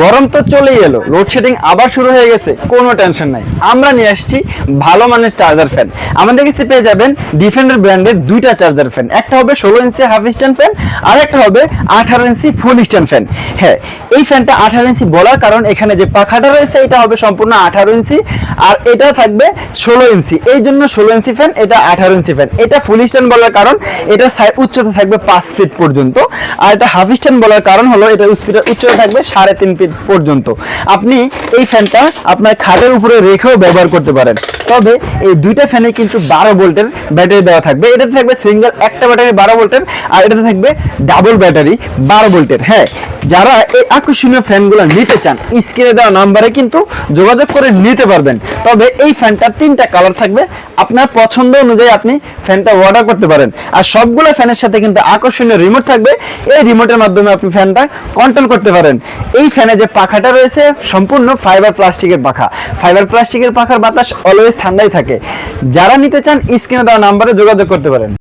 গরম তো চলেই এলো লোডশেডিং আবার শুরু হয়ে গেছে, কোনো টেনশন নাই। আমরা নিয়ে আসছি ভালো মানের চার্জার ফ্যান আমাদের কাছে পেয়ে যাবেন ডিফেন্ডার ব্র্যান্ডের দুইটা চার্জার ফ্যান একটা হবে ষোলো ইঞ্চি হাফ স্ট্যান্ড ফ্যান আর একটা হবে আঠারো ইঞ্চি ফুল স্ট্যান্ড ফ্যান হ্যাঁ এই ফ্যানটা আঠারো ইঞ্চি বলার কারণ এখানে যে পাখাটা রয়েছে, এটা হবে সম্পূর্ণ আঠারো ইঞ্চি, আর এটা থাকবে ষোলো ইঞ্চি। এই জন্য ষোলো ইঞ্চি ফ্যান এটা আঠারো ইঞ্চি ফ্যান এটা ফুল স্ট্যান্ড বলার কারণ, এটা উচ্চতা থাকবে পাঁচ ফিট পর্যন্ত, আর এটা হাফ স্ট্যান্ড বলার কারণ হলো, এটা উচ্চতা থাকবে সাড়ে ফিট পর্যন্ত। আপনি এই ফ্যানটা আপনার খাটের উপরে রেখেও ব্যবহার করতে পারেন। তবে এই দুইটা ফ্যানে কিন্তু বারো ভোল্টের ব্যাটারি দেওয়া থাকবে। এটাতে থাকবে সিঙ্গেল একটা ব্যাটারি বারো ভোল্টের আর এটাতে থাকবে ডাবল ব্যাটারি বারো ভোল্টের। হ্যাঁ যারা এই আকর্ষণীয় ফ্যানগুলো নিতে চান স্ক্রিনে দেওয়া নাম্বারে কিন্তু যোগাযোগ করে নিতে পারবেন। তবে এই ফ্যানটার তিনটা কালার থাকবে। আপনার পছন্দ অনুযায়ী আপনি ফ্যানটা অর্ডার করতে পারেন। আর সবগুলো ফ্যানের সাথে কিন্তু আকর্ষণীয় রিমোট থাকবে। এই রিমোটের মাধ্যমে আপনি ফ্যানটা কন্ট্রোল করতে পারেন। এই ফ্যানে যে পাখাটা রয়েছে, সম্পূর্ণ ফাইবার প্লাস্টিকের পাখা। ফাইবার প্লাস্টিকের পাখার বাতাস অলওয়েজ ঠান্ডাই থাকে। যারা নিতে চান স্ক্রিনে দেওয়া নাম্বারে যোগাযোগ করতে পারেন।